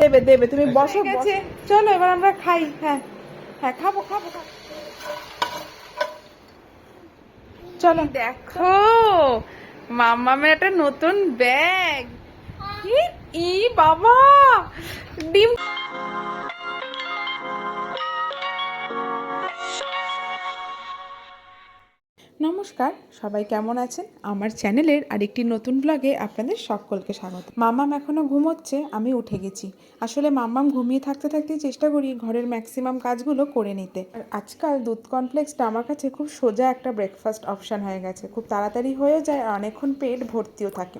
দেবে দেবে তুমি বসো গেছে। চলো এবার আমরা খাই হ্যাঁ। হ্যাঁ খাব খাব খাব। চলো। দেখো মামামের একটা নতুন ব্যাগ। ই বাবা! ডিম নমস্কার, সবাই কেমন আছেন? আমার চ্যানেলের আরেকটি নতুন ব্লগে আপনাদের সকলকে স্বাগত। মামাম এখনও ঘুমোচ্ছে, আমি উঠে গেছি। আসলে মামাম ঘুমিয়ে থাকতে থাকতে চেষ্টা করি ঘরের ম্যাক্সিমাম কাজগুলো করে নিতে। আর আজকাল দুধ কমপ্লেক্সটা আমার কাছে খুব সোজা একটা ব্রেকফাস্ট অপশান হয়ে গেছে। খুব তাড়াতাড়ি হয়ে যায় আর অনেকক্ষণ পেট ভর্তিও থাকে।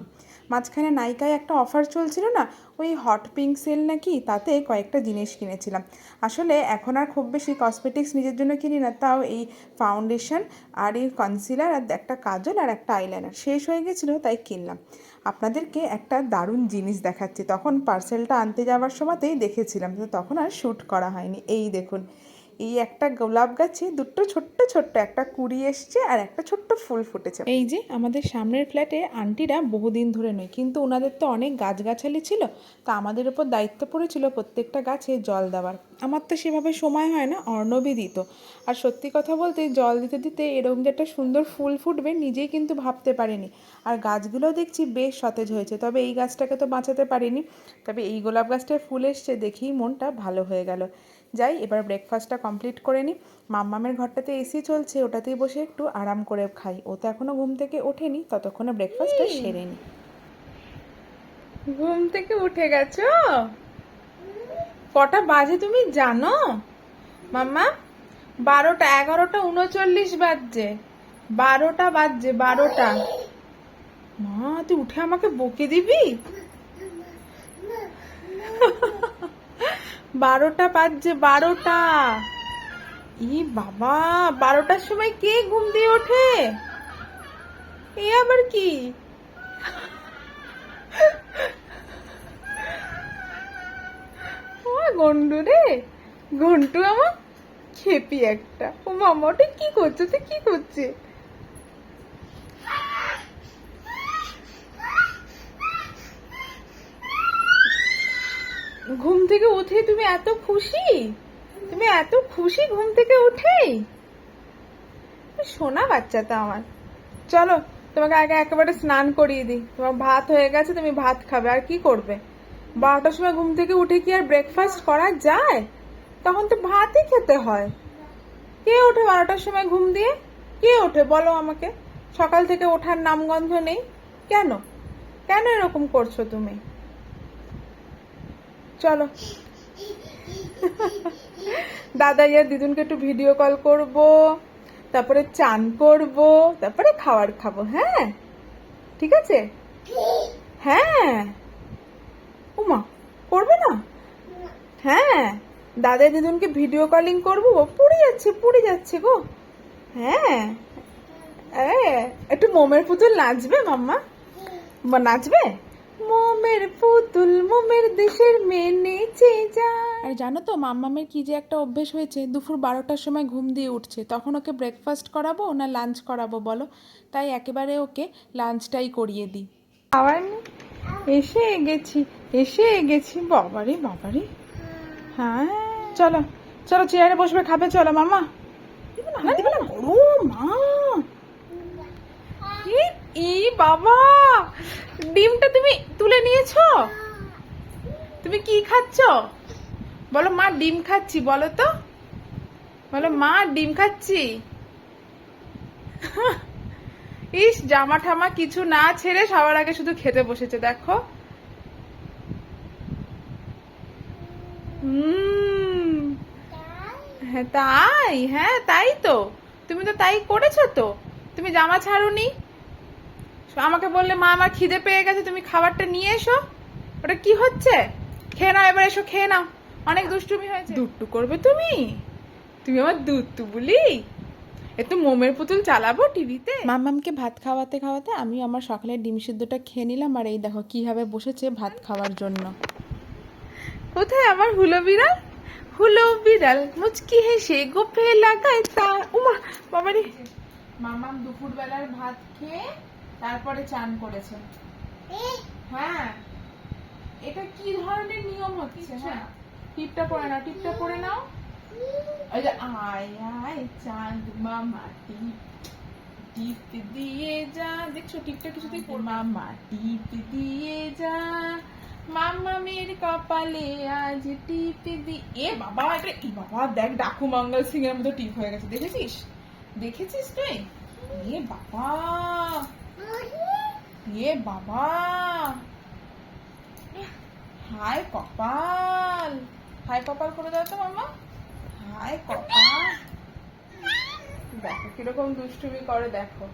মাঝখানে নাইকায় একটা অফার চলছিল না, ওই হট পিঙ্ক সেল নাকি তাতে কয়েকটা জিনিস কিনেছিলাম। আসলে এখন আর খুব বেশি কসমেটিক্স নিজের জন্য কিনি না, তাও এই ফাউন্ডেশন আর এই কনসিলার আর একটা কাজল আর একটা আইলাইনার শেষ হয়ে গেছিল, তাই কিনলাম। আপনাদেরকে একটা দারুণ জিনিস দেখাচ্ছি, তখন পার্সেলটা আনতে যাওয়ার সময়তেই দেখেছিলাম তো তখন আর শ্যুট করা হয়নি। এই দেখুন এই একটা গোলাপ গাছে দুটো ছোট্ট ছোট্ট, একটা কুড়ি এসছে আর একটা ছোট্ট ফুল ফুটেছে। এই যে আমাদের সামনের ফ্ল্যাটে আন্টিরা বহুদিন ধরে নয় কিন্তু ওনাদের তো অনেক গাছগাছালি ছিল, তা আমাদের ওপর দায়িত্ব পড়েছিল প্রত্যেকটা গাছে জল দেওয়ার। আমার তো সেভাবে সময় হয় না, অর্ণবই দিত। আর সত্যি কথা বলতে জল দিতে দিতে এরকম যে একটা সুন্দর ফুল ফুটবে নিজেই কিন্তু ভাবতে পারিনি। আর গাছগুলো দেখছি বেশ সতেজ হয়েছে, তবে এই গাছটাকে তো বাঁচাতে পারিনি। তবে এই গোলাপ গাছটায় ফুল এসছে, দেখেই মনটা ভালো হয়ে গেল। যাই এবার ব্রেকফাস্টটা কমপ্লিট করে নিই। মাম্মামের ঘরটাতে এসি চলছে ওটাতেই বসে একটু আরাম করে খাই। ও তো এখনও ঘুম থেকে ওঠেনি ততক্ষণে ব্রেকফাস্টটা সেরে নি ঘুম থেকে উঠে গেছো? কটা বাজে তুমি জানো? মাম্মা বারোটা এগারোটা উনচল্লিশ বাজছে। বারোটা বাজছে বারোটা। মা তুই উঠে আমাকে বকে দিবি? বারোটা বাজছে, বারোটা। ই বাবা, বারোটার সময় কে ঘুম দিয়ে ওঠে? এ আবার কি? গন্ডু রে ঘন্টু আমার খেপি একটা। ও মামা, ওটা কি করছে? তুই কি করছে? ঘুম থেকে উঠে তুমি এত খুশি? তুমি এত খুশি ঘুম থেকে উঠেই সোনা বাচ্চা তো আমার। চলো, তোমাকে আগে একেবারে স্নান করিয়ে দিই। তোমার ভাত হয়ে গেছে, তুমি ভাত খাবে। আর কি করবে? বারোটার সময় ঘুম থেকে উঠে কি আর ব্রেকফাস্ট করা যায়? তখন তো ভাতই খেতে হয়। কে ওঠে বারোটার সময় ঘুম দিয়ে? কে ওঠে? বলো আমাকে। সকাল থেকে ওঠার নামগন্ধ নেই। কেন? কেন এরকম করছ তুমি? চলো। দাদা ইয়া দিদুনকে একটু ভিডিও কল করব, তারপরে চান করব, তারপরে খাবার খাব হ্যাঁ? ঠিক আছে? হ্যাঁ? উমা, করবে না? হ্যাঁ? দাদা দিদুনকে ভিডিও কলিং করব পুড়ে যাচ্ছে পুড়ে যাচ্ছে গো। হ্যাঁ? একটু মোমের পুতুল নাচবে মাম্মা? নাচবে? মোমের পুতুল মোমের দেশের মেয়ে নেচে যায়। আর জানো তো মাম্মামের কি যে একটা অভ্যেস হয়েছে দুপুর বারোটার সময় ঘুম দিয়ে উঠছে। তখন ওকে ব্রেকফাস্ট করাবো না লাঞ্চ করাবো বলো? তাই একেবারে ওকে লাঞ্চটাই করিয়ে দিই। খাওয়ার এসে গেছি এসে গেছি। বাবারে বাবারে। হ্যাঁ চলো চলো চেয়ারে বসবে খাবে চলো মামা দিবে না দিবে না। গরম মা। ই- বাবা, ডিমটা তুমি তুলে নিয়েছো? তুমি কি খাচ্ছ? বলো মা, ডিম খাচ্ছি, বলো তো। বলো মা, ডিম খাচ্ছি? ইস, জামা ঠামা কিছু না ছেড়ে সবার আগে শুধু খেতে বসেছে, দেখো। হ্যাঁ তাই হ্যাঁ তাই তো। তুমি তো তাই করেছ তো। তুমি জামা ছাড়োনি? আমাকে বললে মা আমার খিদে পেয়ে গেছে তুমি খাবারটা নিয়ে এসো। ওটা কি হচ্ছে? খেয়ে নাও এবার এসো খেয়ে নাও। অনেক দুষ্টুমি হয়েছে। দুট্টু করবে তুমি? তুমি আমার দুত্তু বলি? একটু মোমের পুতুল চালাবো টিভিতে। মাম্মামকে ভাত খাওয়াতে খাওয়াতে আমি আমার সকালের ডিম সিদ্ধটা খেয়ে নিলাম আর এই দেখো কীভাবে বসেছে ভাত খাওয়ার জন্য। কোথায় আমার হুলো বিড়াল? হুলো বিড়াল মুচকি হেসে গোপে লাগায় তা। উমা বাবারে। মামাম দুপুর বেলার ভাত খেয়ে তারপরে চান করেছে। হ্যাঁ। এটা কি ধরনের নিয়ম হচ্ছে? হ্যাঁ। টিপটা পরে নাও টিপটা পরে নাও। ওই যে আয় আয় চাঁদ মামা টিপ। টিপ দিয়ে যা দেখছ টিপটা কিছুতেই পড় মামা টিপ দিয়ে যা মামা মের কপালে আজ টিপ দি। এ বাবা এটা এ বাবা দেখ ডাকু মঙ্গল সিং এর মতো টিপ হয়ে গেছে। দেখেছিস? দেখেছিস তুই? এ বাবা! এ বাবা। হায় কপাল। হায় কপাল করে দাও তো মামা হায় কপাল। দেখো কীরকম দুষ্টুমি করে, দেখো।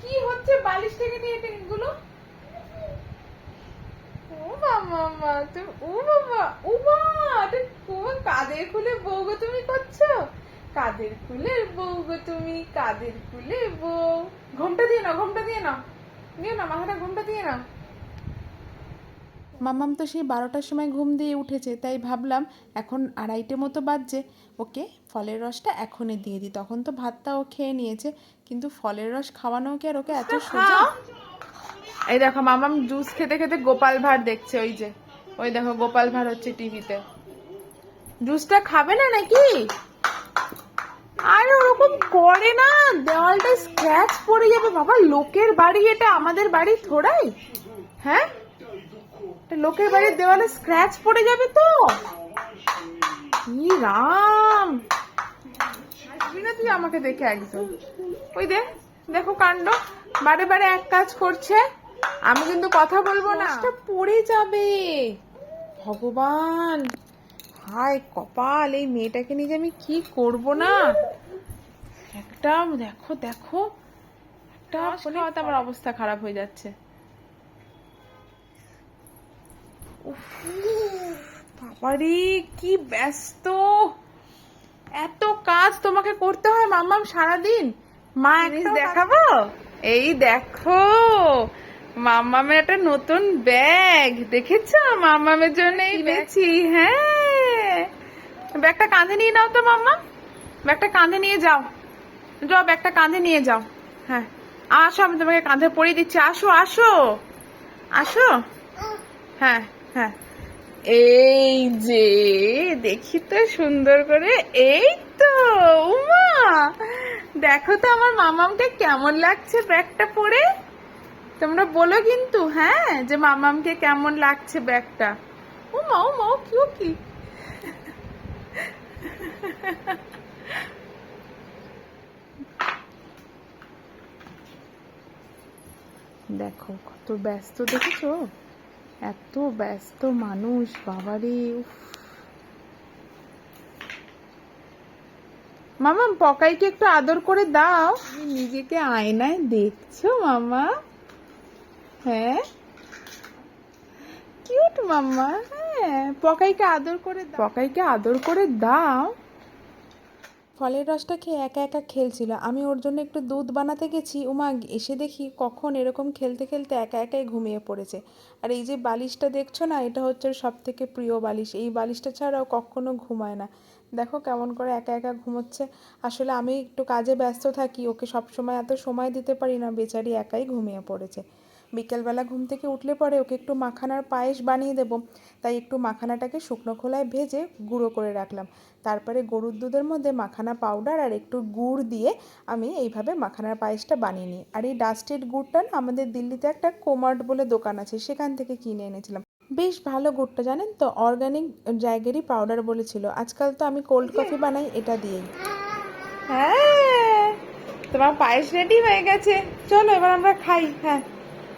কি হচ্ছে বালিশ থেকে নিয়ে এগুলো? ও মা তুমি ও বাবা ও মা, এটা কাদের খুলে বউ গো তুমি করছ? কাদের কুলের বউ গো তুমি? কাদের কুলে বউ? ঘোমটা দিয়ে নাও ঘোমটা দিয়ে নাও। নিয়ে না মাথাটা ঘুমটা দিয়ে নাও। মামাম তো সেই বারোটার সময় ঘুম দিয়ে উঠেছে তাই ভাবলাম এখন আড়াইটে মতো বাজছে। ওকে ফলের রসটা এখনই দিয়ে দিই। তখন তো ভাতটা ও খেয়ে নিয়েছে কিন্তু ফলের রস খাওয়ানো কি আর ওকে এত সোজা? এই দেখো মামাম জুস খেতে খেতে গোপাল ভাঁড় দেখছে ওই যে। ওই দেখো গোপাল ভাঁড় হচ্ছে টিভিতে। জুসটা খাবে না নাকি? আর ওরকম করে না দেওয়ালটা স্ক্র্যাচ পড়ে যাবে। বাবা লোকের বাড়ি এটা আমাদের বাড়ি থোড়াই। হ্যাঁ? লোকের বাড়ির দেওয়ালে স্ক্র্যাচ পড়ে যাবে তো। রাম! আসবি না তুই আমাকে দেখে একদম। ওই দে দেখো কাণ্ড। বারে বারে এক কাজ করছে। আমি কিন্তু কথা বলব না। পড়ে যাবে। ভগবান! হায় কপাল এই মেয়েটাকে নিয়ে যে আমি কি করব না? একটা দেখো দেখো। একটা খাওয়াতে আমার অবস্থা খারাপ হয়ে যাচ্ছে। বাবারে কি ব্যস্ত। এত কাজ তোমাকে করতে হয় মাম্মাম সারাদিন? মা একটা দেখাবো? এই দেখো মাম্মামের একটা নতুন ব্যাগ। দেখেছ? মাম্মামের জন্য এনেছি হ্যাঁ। ব্যাগটা কাঁধে নিয়ে নাও তো, মাম্মা। ব্যাগটা কাঁধে নিয়ে যাও। যাও, ব্যাগটা কাঁধে নিয়ে যাও। হ্যাঁ আসো, আমি তোমাকে কাঁধে পরিয়ে দিচ্ছি। আসো আসো। আসো। হ্যাঁ হ্যাঁ। এই যে, দেখি তো সুন্দর করে। এই তো, উমা। দেখো তো আমার মামামকে কেমন লাগছে ব্যাগটা পরে। তোমরা বলো কিন্তু হ্যাঁ যে মামামকে কেমন লাগছে ব্যাগটা। উমা উমা, ও কি ও কি? দেখো কত ব্যস্ত দেখেছ? এত ব্যস্ত মানুষ বাবারে উফ। মামা পকাইকে একটু আদর করে দাও। নিজেকে আয়নায় দেখছ মামা? হ্যাঁ? কিউট মাম্মা হ্যাঁ। পকাইকে আদর করে পকাইকে আদর করে দাও। ফলের রসটা খেয়ে একা একা খেলছিল। আমি ওর জন্য একটু দুধ বানাতে গেছি। উমা এসে দেখি কখন এরকম খেলতে খেলতে একা একাই ঘুমিয়ে পড়েছে। আর এই যে বালিশটা দেখছ না, এটা হচ্ছে সব থেকে প্রিয় বালিশ। এই বালিশটা ছাড়াও কখনো ঘুমায় না। দেখো কেমন করে একা একা ঘুমোচ্ছে। আসলে আমি একটু কাজে ব্যস্ত থাকি, ওকে সব সময় এত সময় দিতে পারি না, বেচারি একাই ঘুমিয়ে পড়েছে। বিকেলবেলা ঘুম থেকে উঠলে পরে ওকে একটু মাখানার পায়েস বানিয়ে দেবো। তাই একটু মাখানাটাকে শুকনো খোলায় ভেজে গুঁড়ো করে রাখলাম। তারপরে গরুর দুধের মধ্যে মাখানা পাউডার আর একটু গুড় দিয়ে আমি এইভাবে মাখানার পায়েসটা বানিয়ে নিই। আর এই ডাস্টেড গুড়টা না, আমাদের দিল্লিতে একটা কোমার্ট বলে দোকান আছে, সেখান থেকে কিনে এনেছিলাম। বেশ ভালো গুড়টা, জানেন তো? অর্গানিক জায়গারই পাউডার বলেছিল। আজকাল তো আমি কোল্ড কফি বানাই, এটা দিয়েই। হ্যাঁ তোমার পায়েস রেডি হয়ে গেছে। চলো এবার আমরা খাই হ্যাঁ।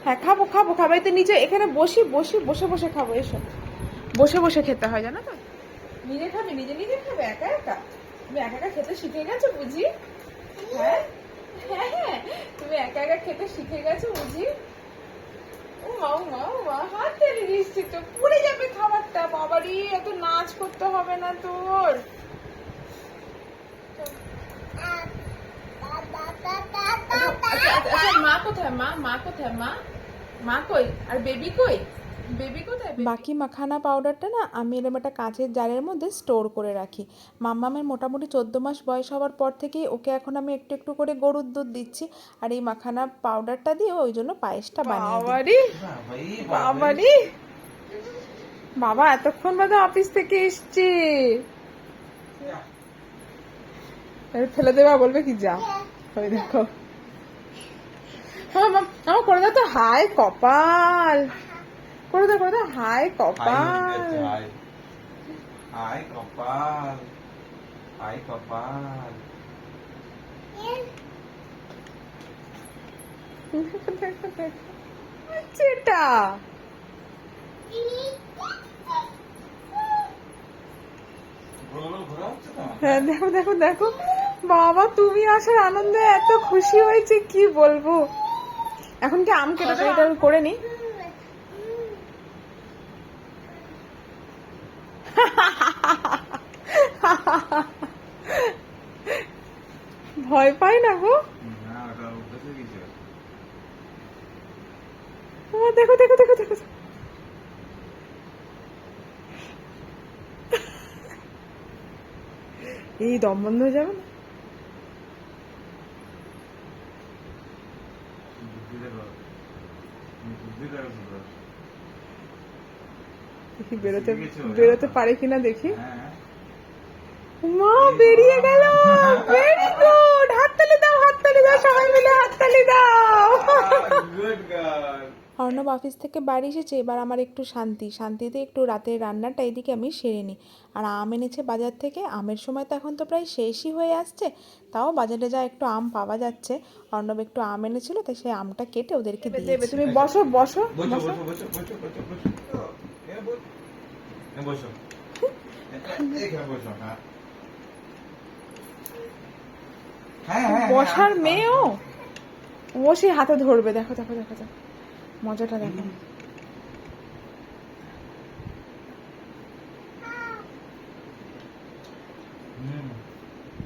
হ্যাঁ খাব খাব খাব। এই তো নিচে এখানে বসি বসি বসে বসে খাব এসো। বসে বসে খেতে হয় জানো তো? নিজে খাবে নিজে নিজে খাবে একা একা? তুমি একা একা খেতে শিখে গেছো বুঝি? হ্যাঁ? হ্যাঁ হ্যাঁ। তুমি একা একা খেতে শিখে গেছো বুঝি? ও মা ও মা ও মা হাত টেনে দিচ্ছি তো পুড়ে যাবে খাবারটা। বাবারি এত নাচ করতে হবে না তোর। মা কোথায়? মা মা কোথায়? মা? মা কই? আর বেবি কই? বাকি মাখানা পাউডারটা না আমি এরকম একটা কাঁচের জারের মধ্যে স্টোর করে রাখি। মাম্মামের মোটামুটি চোদ্দ মাস বয়স হওয়ার পর থেকেই ওকে এখন আমি একটু একটু করে গরুর দুধ দিচ্ছি। আর এই মাখানা পাউডারটা দিয়ে ওই জন্য পায়েসটা বানিয়ে বাবা এতক্ষণ বাদে অফিস থেকে এসছে। ফেলে দেবা বলবে কি যা। ওই দেখো। আমার আমার করে দাও তো হাই কপাল। করে দাও করে দাও হাই কপাল। হাই কপাল হাই কপাল। দেখো দেখো দেখো তো? হ্যাঁ দেখো দেখো দেখো। বাবা তুমি আসার আনন্দে এত খুশি হয়েছে কি বলব? এখন কি আম কেটে? এটা করে নি? ভয় পাই না গো? দেখো দেখো দেখো দেখো। এই দম বন্ধ হয়ে যাবে না? দেখো বেরোতে বেরোতে হ্যাঁ। পারে কিনা দেখি। হ্যাঁ মা বেরিয়ে গেল! ভেরি গুড হাততালি দাও হাততালি দাও সবাই মিলে হাততালি দাও। গুড গার্ল অর্ণব অফিস থেকে বাড়ি এসেছে এবার আমার একটু শান্তি। শান্তিতে একটু রাতের রান্নাটা এদিকে আমি সেরে নিই। আর আম এনেছে বাজার থেকে আমের সময় তো এখন তো প্রায় শেষই হয়ে আসছে তাও বাজারে যা একটু আম পাওয়া যাচ্ছে। অর্ণব একটু আম এনেছিল তাই সেই আমটা কেটে ওদেরকে দিয়ে তুমি বসো বসো বসার মেয়েও? ও সে হাতে ধরবে দেখো দেখো দেখো দেখো। মজাটা দেখো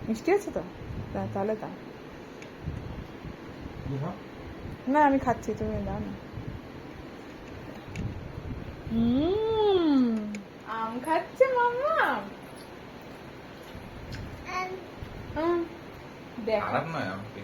মিষ্টি আছে তো? তাহলে তা। না আমি খাচ্ছি তুমি দাও না। হুম আম খাচ্ছে মাম্মা। দেখো। খারাপ নয় আমাকে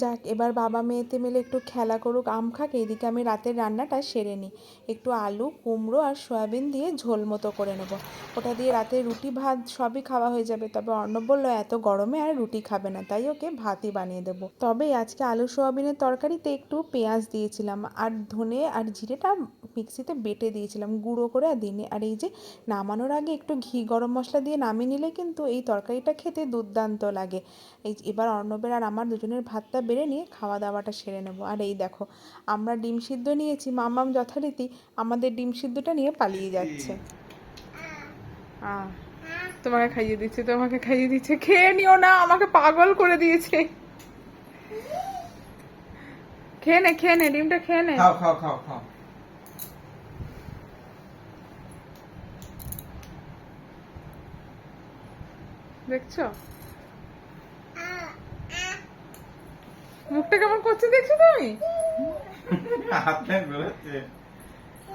যাক, এবার বাবা মেয়েতে মিলে একটু খেলা করুক, আম খাক এইদিকে আমি রাতের রান্নাটা সেরে নিই। একটু আলু, কুমড়ো আর সয়াবিন দিয়ে ঝোল মতো করে নেব। ওটা দিয়ে রাতে রুটি, ভাত সবই খাওয়া হয়ে যাবে। তবে অর্ণব বলল, এত গরমে আর রুটি খাবে না, তাই ওকে ভাতই বানিয়ে দেবো। তবে আজকে আলু সোয়াবিনের তরকারিতে একটু পেঁয়াজ দিয়েছিলাম আর ধনে আর জিরেটা মিক্সিতে বেটে দিয়েছিলাম, গুঁড়ো করে আর দিনে আর এই যে নামানোর আগে একটু ঘি গরম মশলা দিয়ে নামিয়ে নিলে কিন্তু এই তরকারিটা খেতে দুর্দান্ত লাগে। এই এবার অর্ণবের আর আমার দুজনের ভাতটা বেড়ে নিয়ে খাওয়া দাওয়াটা সেরে নেব। আর এই দেখো আমরা ডিম সিদ্ধ নিয়েছি মামাম যথারীতি আমাদের ডিম সিদ্ধটা নিয়ে পালিয়ে যাচ্ছে। তোমাকে খাইয়ে দিচ্ছে তোমাকে খাইয়ে দিচ্ছে। খেয়ে নিও না আমাকে পাগল করে দিয়েছে। খেয়ে নে খেয়ে নে ডিমটা খেয়ে নে। খাও খাও খাও খাও। দেখছ? মুখটা কেমন করছে দেখছ তুমি? হাতে বেরোচ্ছে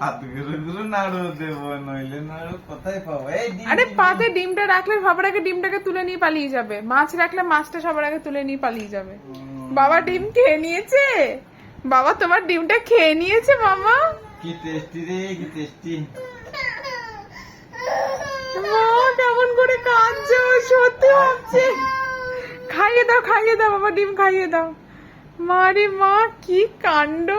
হাতগুলো গুলো নাড়ু দেবো নইলে নাড়ু কোথায় পাবো? এই আরে পাতে ডিমটা রাখলে সবার আগে ডিমটাকে তুলে নিয়ে পালিয়ে যাবে। মাছ রাখলে মাছটা সবার আগে তুলে নিয়ে পালিয়ে যাবে। বাবা ডিম খেয়ে নিয়েছে? বাবা তোমার ডিমটা খেয়ে নিয়েছে মামা? কি টেস্টি রে কি টেস্টি। মা কেমন করে কাঁদছে সত্যি ভাবছে। খাইয়ে দাও খাইয়ে দাও বাবা ডিম খাইয়ে দাও। মারে মা কি কাণ্ড?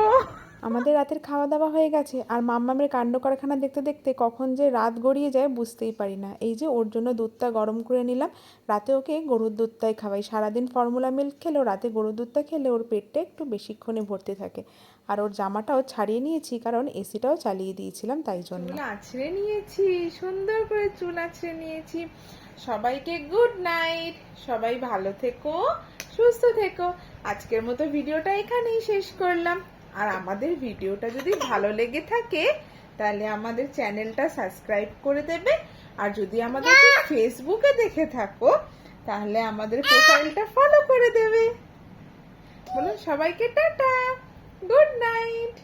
আমাদের রাতের খাওয়া দাওয়া হয়ে গেছে আর মাম্মামের কাণ্ড কারখানা দেখতে দেখতে কখন যে রাত গড়িয়ে যায় বুঝতেই পারি না। এই যে ওর জন্য দুধটা গরম করে নিলাম রাতে ওকে গরুর দুধটাই খাওয়াই। সারাদিন ফর্মুলা মিল্ক খেলেও রাতে গরুর দুধটা খেলে ওর পেটটা একটু বেশিক্ষণে ভর্তি থাকে। আর ওর জামাটাও ছাড়িয়ে নিয়েছি কারণ এসিটাও চালিয়ে দিয়েছিলাম তাই জন্য। আছড়ে নিয়েছি সুন্দর করে চুল আছড়ে নিয়েছি। সবাইকে গুড নাইট সবাই ভালো থেকো সুস্থ থেকো। আজকের মতো ভিডিওটা এখানেই শেষ করলাম। আর আমাদের ভিডিওটা যদি ভালো লেগে থাকে, তাহলে আমাদের চ্যানেলটা সাবস্ক্রাইব করে দেবে। আর যদি আমাদের ফেসবুকে দেখে থাকো, তাহলে আমাদের প্রোফাইলটা ফলো করে দেবে। বলুন সবাইকে টাটা, গুড নাইট।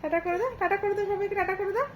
টাটা করে দাও, টাটা করে দাও সবাইকে, টাটা করে দাও।